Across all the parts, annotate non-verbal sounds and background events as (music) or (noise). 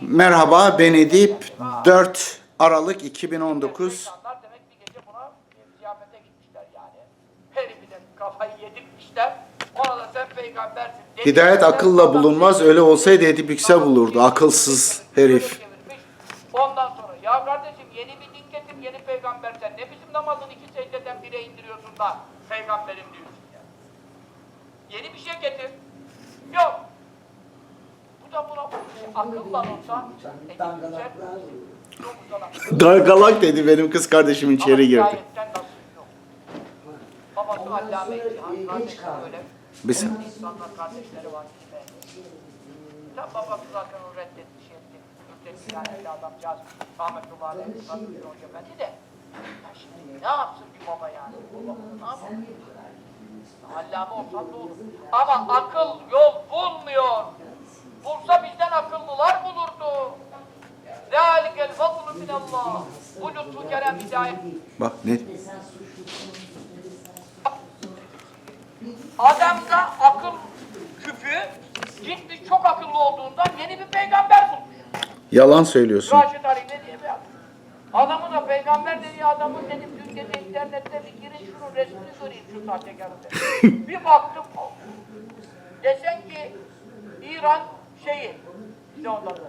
Merhaba ben Edip. 4 Aralık 2019. İnsanlar demek bir gece buna e, ziyafete gitmişler yani. Herifi de kafayı yedirtmişler. Ona da sen peygambersin. dedirtmişler. Hidayet akılla bulunmaz. Öyle olsaydı Edip Yüksel bulurdu. Akılsız herif. Ondan sonra ya kardeşim yeni bir din getir yeni peygamber sen. Ne bizim namazın iki secdeden bire indiriyorsun da peygamberim diyorsun ya. Yeni bir şey getir. Yok. Bu da buna akılla. Dargalak dedi benim kız kardeşim içeri girdi. Babası allame kardeşi böyle. Bir sen- İnsanlar kardeşleri var gibi. Tam babası zaten onu reddetmiş etti. Ürtetti yani bir adamcağız. Rahmetullahi aleyhi Sadri Hoca Efendi de. Ya şimdi ne yapsın ki baba yani? Baba ne yapsın? Allame olsan da olur. Ama akıl yol bulmuyor. Bulsa bizden akıllılar bulurdu. Zâlikel fadlu minallah. Bu lütfu kerem hidayet. Bak ne? Adamda akıl küpü gitmiş çok akıllı olduğundan yeni bir peygamber bulmuş. Yalan söylüyorsun. Raşid Ali ne diye bir Adamın da peygamber dediği adamın dedim dün gece internette bir girin şunun resmini göreyim şu sahtekarın (laughs) Bir baktım. Desen ki İran şeyi ne onun adı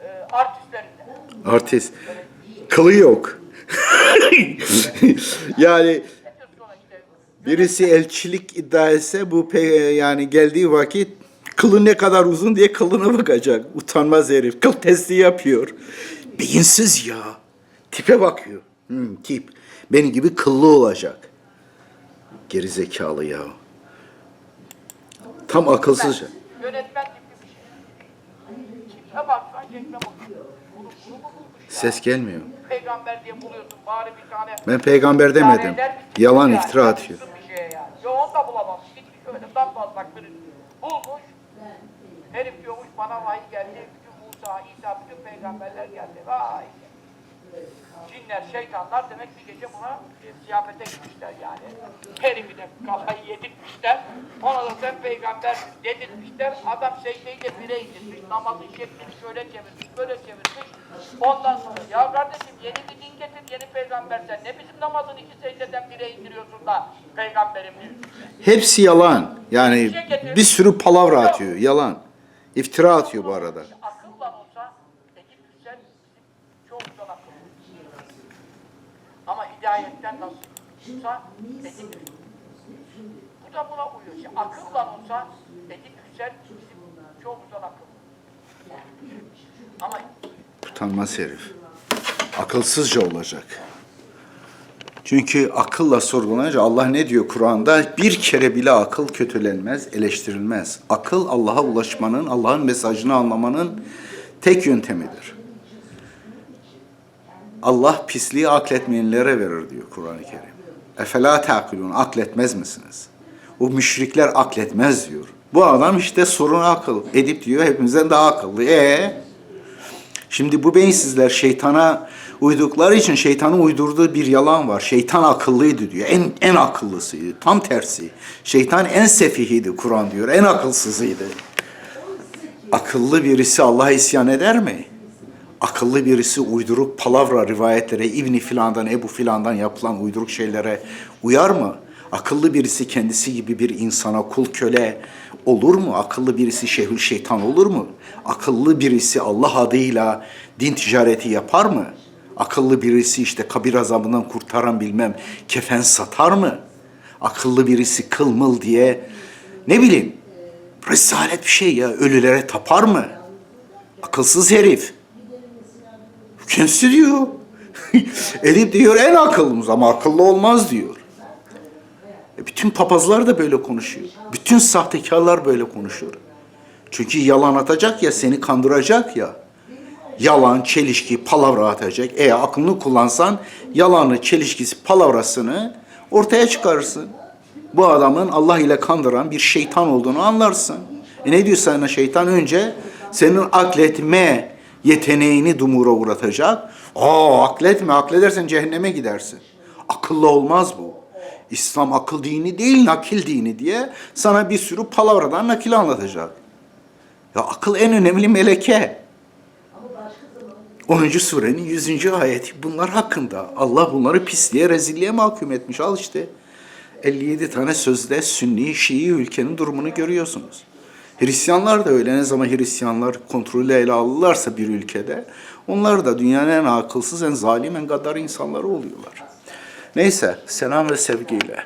e, artistlerinden. Artist. Kılı yok. (laughs) yani birisi elçilik iddia etse bu pe- yani geldiği vakit kılı ne kadar uzun diye kılına bakacak. Utanmaz herif. Kıl testi yapıyor. Beyinsiz ya. Tipe bakıyor. Hmm, tip. Benim gibi kıllı olacak. Geri zekalı ya. Tam akılsızca. Yönetmen şey. Bakıyor. Ses gelmiyor. Peygamber diye buluyorsun bari bir tane. Ben peygamber demedim. Yalan iftira atıyor. Bir şeye yani. Yo onu da bulamam. Gitmiş öyle damlazlak biri bulmuş. Herif diyormuş bana vahiy geldi. Bütün Musa, İsa, bütün peygamberler geldi. Vay. Cinler, şeytanlar demek bir gece buna e, ziyafete gitmişler yani. Herifi de kafayı yedirtmişler. Ona da sen peygambersin dedirtmişler. Adam secdeyi de bire indirmiş. Namazın şeklini şöyle çevirmiş, böyle çevirmiş. Ondan sonra ya kardeşim yeni bir din getir, yeni peygamber sen. Ne bizim namazın iki secdeden bire indiriyorsun da peygamberim. Hepsi yalan. Yani bir sürü palavra atıyor. Yalan. İftira atıyor bu arada. Akılla olsa Edip Yüksel bizim çok güzel akıl. Ama hidayetten nasıl Edip Yüksel. Bu da buna uyuyor. Şimdi akılla olsa Edip Yüksel bizim güzel akıl. Ama Utanmaz herif. Akılsızca olacak. Çünkü akılla sorgulanınca Allah ne diyor Kur'an'da? Bir kere bile akıl kötülenmez, eleştirilmez. Akıl Allah'a ulaşmanın, Allah'ın mesajını anlamanın tek yöntemidir. Allah pisliği akletmeyenlere verir diyor Kur'an-ı Kerim. Efela ta'kilun, akletmez misiniz? O müşrikler akletmez diyor. Bu adam işte sorun akıl. Edip diyor hepimizden daha akıllı. E Şimdi bu beyinsizler şeytana uydukları için şeytanın uydurduğu bir yalan var. Şeytan akıllıydı diyor. En en akıllısıydı. Tam tersi. Şeytan en sefihiydi Kur'an diyor. En akılsızıydı. Akıllı birisi Allah'a isyan eder mi? Akıllı birisi uyduruk palavra rivayetlere, İbni filandan, Ebu filandan yapılan uyduruk şeylere uyar mı? Akıllı birisi kendisi gibi bir insana kul köle olur mu? Akıllı birisi şehül şeytan olur mu? Akıllı birisi Allah adıyla din ticareti yapar mı? Akıllı birisi işte kabir azabından kurtaran bilmem kefen satar mı? Akıllı birisi kılmıl diye ne bileyim rezalet bir şey ya ölülere tapar mı? Akılsız herif. Kendisi diyor. (laughs) Edip diyor en akıllımız ama akıllı olmaz diyor. E bütün papazlar da böyle konuşuyor. Bütün sahtekarlar böyle konuşuyor. Çünkü yalan atacak ya, seni kandıracak ya. Yalan, çelişki, palavra atacak. Eğer aklını kullansan yalanı, çelişkisi, palavrasını ortaya çıkarırsın. Bu adamın Allah ile kandıran bir şeytan olduğunu anlarsın. E ne diyor sana şeytan? Önce senin akletme yeteneğini dumura uğratacak. Aa akletme, akledersen cehenneme gidersin. Akıllı olmaz bu. İslam akıl dini değil, nakil dini diye sana bir sürü palavradan nakil anlatacak. Ya akıl en önemli meleke. 10. surenin 100. ayeti bunlar hakkında. Allah bunları pisliğe, rezilliğe mahkum etmiş. Al işte 57 tane sözde Sünni, Şii ülkenin durumunu görüyorsunuz. Hristiyanlar da öyle. Ne zaman Hristiyanlar kontrolü ele alırlarsa bir ülkede onlar da dünyanın en akılsız, en zalim, en gaddar insanları oluyorlar. Neyse, selam ve sevgiyle.